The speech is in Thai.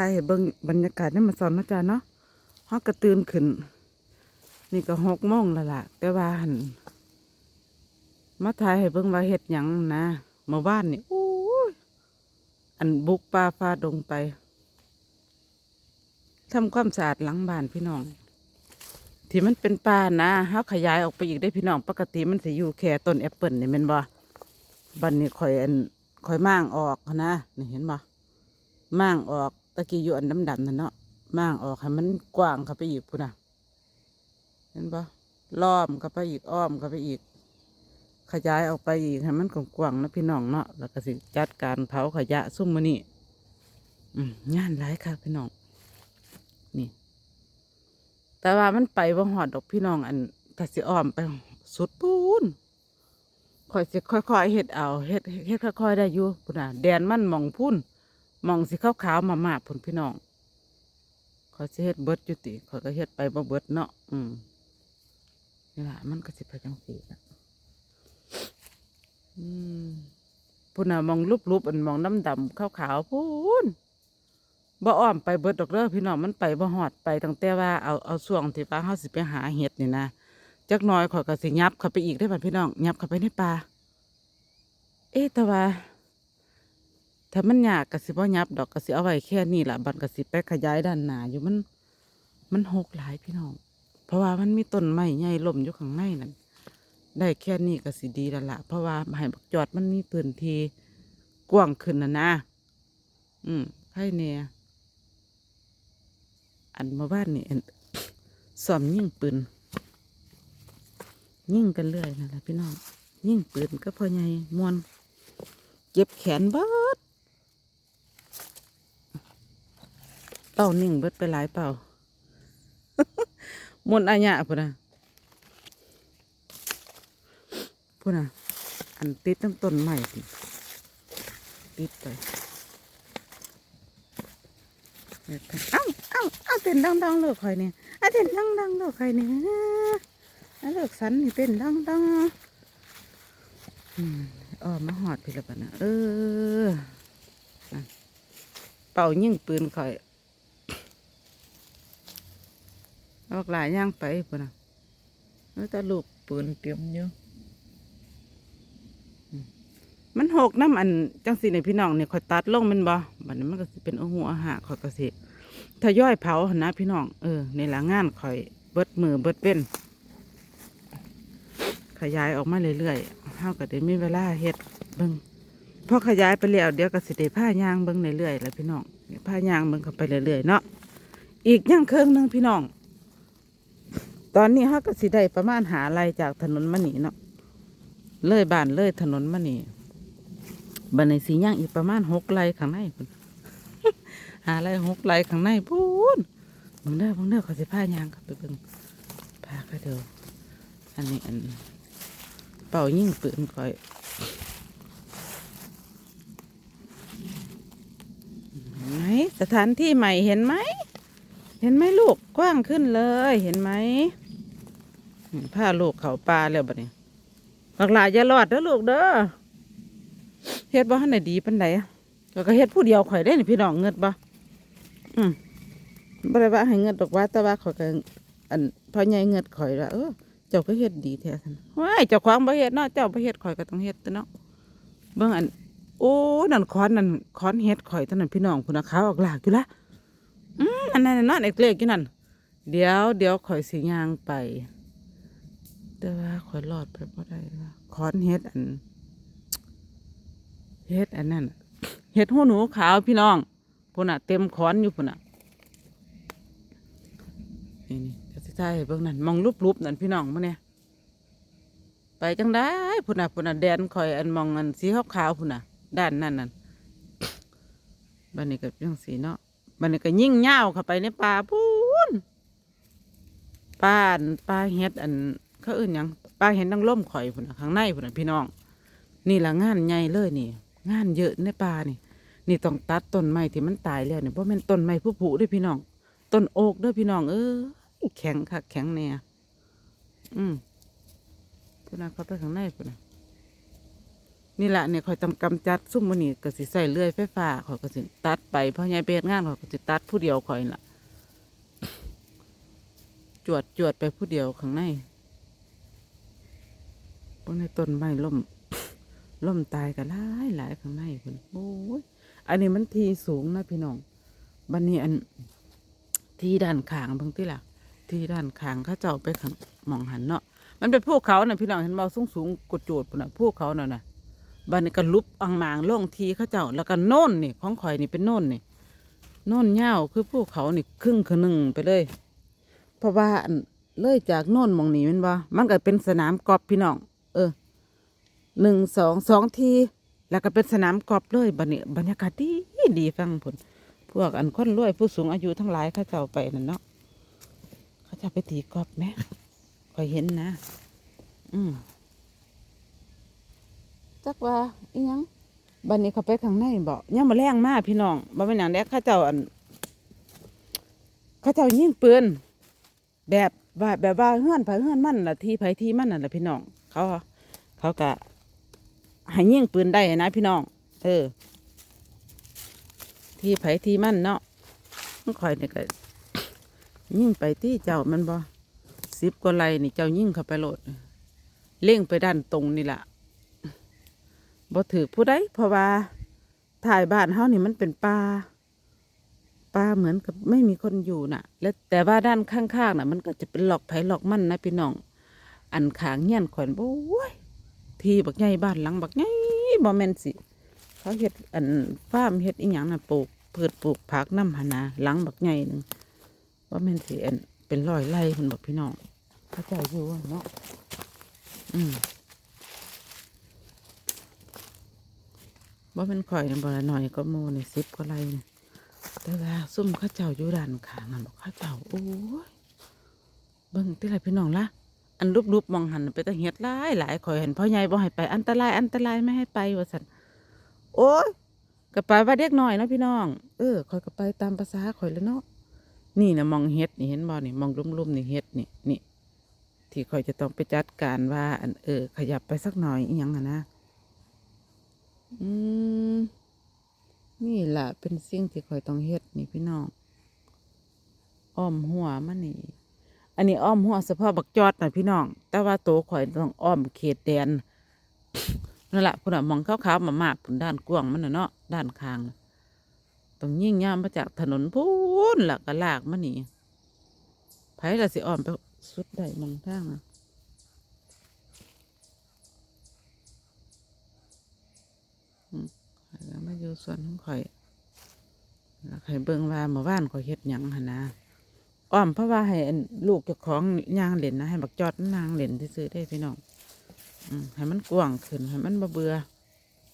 ถ่ายให้เบิ่งบรรยากาศนี่มาสอนนะจ๊ะเนาะฮอกกระตื่นขึ้น นี่ก็หกโมงแล้วล่ะ แต่ว่าหันมาถ่ายให้เบิ่งว่าเฮ็ดหยังนะมื่อวานนี่โอ้ยอันบุกป่าฟ้าดงไปทำความสะอาดหลังบ้านพี่น้อง ที่มันเป็นป่านะเฮาขยายออกไปอีกได้พี่น้อง ปกติมันสิอยู่แค่ต้นแอปเปิลนี่ม่นบ่บัดนี้ข่อยอันข่อยม่างออกนะนี่เห็นบ่ม่างออก ตะกี้อยู่อันดำๆนั่นเนาะม่างออกให้มันกว้างเข้าไปอีกพุ่นน่ะเห็นปะล้อมเข้าไปอีกอ้อมเข้าไปอีก ขยายออกไปอีกให้มันกว้างๆนะพี่น้องเนาะแล้วก็สิจัดการเผาขยะซุ่มมือนี่อืมงานหลายค่ะพี่น้อง นี่ แต่ว่ามันไปบ่หอดดอกพี่น้อง อันถ้าสิอ้อมไปสุดปูนค่อยสิค่อยๆเฮ็ดเอาเฮ็ดเฮ็ดค่อยๆได้อยู่พุ่นน่ะแดนมันมองพุ่น มองสิขาวๆมามาพุ่นพี่น้องค่อยสิเฮ็ดเบิดอยู่ติค่อยก็เฮ็ดไปบ่เบิดเนาะอืมนี่แหละมันก็สิไปจังสีนะอืมพุ่นน่ะมองรูปๆอันมองน้ำดำขาวๆพูนบ่อ้อมไปเบิดดอกเด้อพี่น้องมันไปบ่หอดไปตั้งแต่ว่าเอาเอาช่วงที่ว่าเฮาสิไปหาเห็ดนี่นะจักน้อยข่อยก็สิยับเข้าไปอีกได้บัดพี่น้องยับเข้าไปในป่าเอ๊ะแต่ว่า ถ้ามันยากก็สิบ่ยับดอกก็สิเอาไว้แค่นี้ล่ะบัดก็สิไปขยายด้านหน้าอยู่มัน มันหกหลายพี่น้อง เพราะว่ามันมีต้นไม้ใหญ่ล่มอยู่ข้างในนั่นได้แค่นี้ก็สิดีแล้วละเพราะว่าให้บักจอดมันมีพื้นที่กว้างขึ้นนะนะอืมให้เนี่ยอันมาบ้านนี่อันซ้อมยิ่งปืนยิ่งกันเรื่อยนั่นแหละพี่น้องยิ่งปืนก็พอใหญ่มวนเจ็บแขนเบิด เต้านิ่งเบิดไปหลายเป่ามุนอาญะพุ่นนะพุ่นนะอันติดตั้งต้นใหม่ติดไปเอ้าเอ้าเอ้าเต้นดังๆเลิกคอยเนี่ยอะเต้นดังๆเลิกคอยเนี่ยอะเลิกสันนี่เต้นดังๆอืมอ๋อมาหอดพี่ละปะนะเอออะเป่ายิงปืนคอย ออกหลายย่างไปปุ่นนะแล้วต่ลูกปืนเตรียมอยู่อืมมันหกน้ำอันจังสีในพี่น้องเนี่ยคอยตัดลงมันบ่บัดนี้มันก็สิเป็นอหัวอาหารคอยก็สิถ้าย่อยเผาหนะพี่น้องเออในหลังงานคอยเบิดมือเบิดเป็นขยายออกมาเรื่อยๆเฮาก็ได้มีเวลาเฮ็ดเบิ่งพอขยายไปแล้วเดี๋ยวก็สิได้ผ้ายางเบิ่งเรื่อยๆแล้วพี่น้องผ้ายางเบิ่งเข้าไปเรื่อยๆเนาะอีกย่างเครื่องนึงพี่น้อง ตอนนี้เขาก็สิได้ประมาณหาไรจากถนนมะนีเนาะเลยบ้านเลยถนนมะนีบันในสีย่างอีกประมาณหกไรข้างในพุ่นหาไรหกไรข้างในพูนมึงเด้อมึงเด้อเขาสิพายางครับไปเบิ่งพาก็เดียวอันนี้อันเป่ายิ่งปืนคอยเห็นไหมสถานที่ใหม่เห็นไหม เห็นไหมลูกกว้างขึ้นเลยเห็นไหม อืมพาลูกเขาปลาแล้วบัดนี้บักหลาอย่ารอดเด้อลูกเด้อเฮ็ดบ่ทันได้ดีปานใดแล้วก็เฮ็ดผู้เดียวข่อยได้นี่พี่น้องเงิดบ่อืมบ่ได้ว่าให้เงิดดอกว่าแต่ว่าข่อยก็อันพ่อใหญ่เงิดข่อยว่าเออเจ้าก็เฮ็ดดีแท้ซั่นว้ายเจ้าของบ่เฮ็ดเนาะเจ้าบ่เฮ็ดข่อยก็ต้องเฮ็ดตัวเนาะเบิ่งอัน โอ้นั่นค้อนนั่นค้อนเฮ็ดข่อยเท่านั้นพี่น้องพุ่นน่ะขาวออกหลากอยู่ละอืมอันนั้นน่ะนอนเอกเล็กอยู่นั่นเดี๋ยวเดี๋ยวข่อยสิย่างไป แต่ว่าข่อยรอดไปบ่ได้ว่าคอนเฮ็ดอันเฮ็ดอันนั้นเฮ็ดหูหนูขาวพี่น้องพุ่นน่ะ เต็มคอนอยู่พุ่นน่ะนี่นี่จะใช่เบิ่งนั่นมองรูปๆนั่นพี่น้องมื้อเนี่ยไปจังได้พุ่นน่ะพุ่นน่ะแดนข่อยอันมองอันสีขาวๆพุ่นน่ะ ด้านนั่นนั่นบัดนี้ก็จังสีเนาะมันนี่ก็ยิ่งเง่าเข้าไปในป่าพูนป่าอันป่าเฮ็ดอัน เขาอื่นยังป่าเห็นดังล่มข่อยพุ่นน่ะข้างในพุ่นน่ะพี่น้อง นี่ละงานใหญ่เลยนี่ งานเยอะในป่านี่ นี่ต้องตัดต้นไม้ที่มันตายแล้วนี่เพราะมันต้นไม้ผู้ผูด้วยพี่น้องต้นโอกด้วยพี่น้อง เออแข็งคักแข็งแน่อืมพุ่นน่ะเขาไปข้างในพุ่นน่ะนี่แหละเนี่ยคอยต้องกำจัดซุ่มมันนี่ก็สิใส่เลื่อยไฟฟ้าข่อยก็สิตัดไปเพราะยายเบสงานข่อยก็สิตัดผู้เดียวข่อยล่ะ จวดจวดไปผู้เดียวข้างใน พวกในต้นไม้ล่มล่มตายกันหลายหลายข้างในคนโอ้ยอันนี้มันทีสูงนะพี่น้องบันนี้อันที่ด้านขางเบางที่ล่ะ ที่ด้านขางเขาเจ้าไปข้างมองหันเนาะมันเป็นภูเขาน่ะพี่น้องเห็นบ่สูงสูงกดโจดปุ่นน่ะภูเขาน่ะน่ะบันนี้ก็ลุบอังมางล่องทีเขาเจ้าแล้วก็โน่นนี่ของข่อยนี่เป็นโน่นนี่โน่นเงาคือภูเขานี่ครึ่งคือหนึ่งไปเลย เพราะว่าเลยจากโน่นมองนี้แมันบ่มันก็เป็นสนามกอล์ฟพี่น้อง เออหนึ่งสองสองที แล้วก็เป็นสนามกอล์ฟเลยบันนี้บรรยากาศดีดีฟังผลพวกอันคนรวยผู้สูงอายุทั้งหลายเขาเจ้าไปนั่นเนาะเขาจะไปตีกอล์ฟไหมคอยเห็นนะ อืมจักว่าอีหยังบันนี้เขาไปข้างในบอกยังมาแรงมากพี่น้องบ่เป็นอย่างแรกเขาเจ้าอันเขาเจ้ายิงปืนแบบว่าแบบว่าเฮือนไผเฮือนมันล่ะที่ไผที่มันน่ะล่ะพี่น้อง เขาเขากะให้ยิงปืนได้นะพี่น้อง เออ ที่ไผที่มั่นเนาะมันคอยนี่ก็ยิ่งไปที่เจ้ามันบ่สิบกว่าไรนี่เจ้ายิ่งเข้าไปโหลด เล่งไปด้านตรงนี่แหละบ่ถือผู้ใดเพราะว่าถ่ายบ้านเฮานี่มันเป็นป่าป่าเหมือนกับไม่มีคนอยู่น่ะ แล้วแต่ว่าด้านข้างๆน่ะ มันก็จะเป็นหลอกไผหลอกมั่นนะพี่น้อง อันขางเงี้ยนขอนโอ้ยที่บักใหญ่บ้านหลังบักใหญ่บ่แม่นสิ เขาเฮ็ดอันฟาร์มเฮ็ดอีหยังน่ะปลูกพืชปลูกผักน้ำหนาหลังบักใหญ่หนึงว่แม่นสิอันเป็นร้อยไร่เพิ่นบอกพี่น้องเขาเจ้าอยู่ว่าเนาะอืมว่เป็นข่อยนะบ่ละหน่อยก็โมนี่สิบกว่าไรนี่แต่ว่าซุ่มข้าเจ้าอยู่ด้านข้างนั่นบอกข้าเจ้าโอ้ยเบิ่งที่ไรพี่น้องละ อันรูปๆมองหันไปตะเฮ็ดหลายหลายข่อยเห็นพ่อใหญ่บ่ให้ไปอันตรายอันตรายไม่ให้ไปว่าซั่นโอ้ยก็ไปว่าเด็กน้อยเนาะพี่น้อง เออคอยก็ไปตามภาษาคอยแล้วเนาะนี่นะมองเฮ็ดนี่เห็นบ่นี่มองลุ่มๆนี่เฮ็ดนี่นี่ที่คอยจะต้องไปจัดการว่าอันเออ ขยับไปสักหน่อยอีหยังอะนะอืมนี่แหละเป็นสิ่งที่คอยต้องเฮ็ดนี่พี่น้องอ้อมหัวมันนี่ อันนี้อ้อมหัวเฉพาะบักจอดนะพี่น้อง แต่ว่าโตข่อยต้องอ้อมเขตแดนนั่นแหละพุ่นน่ะมองขาวๆมามากพุ่นด้านกว้างมันนะเนาะด้านข้างต้องยิ่งย่ามมาจากถนนพูนล่ะก็ลากมันนี่ไผละสิอ้อมไปสุดได้มองทางนะอืมข้อยก็มาอยู่ส่วนของข่อยแล้วข่อยเบิ่งว่าเมื่อวานข่อยเฮ็ดหยังหั่นนะ อ้อมเพราะว่าให้อันลูกเจ้าของยางเล่นนะให้บักจอดนางเล่นซื้อได้พี่น้องอืให้มันกว้างขึ้นให้มันบ่เบื่อ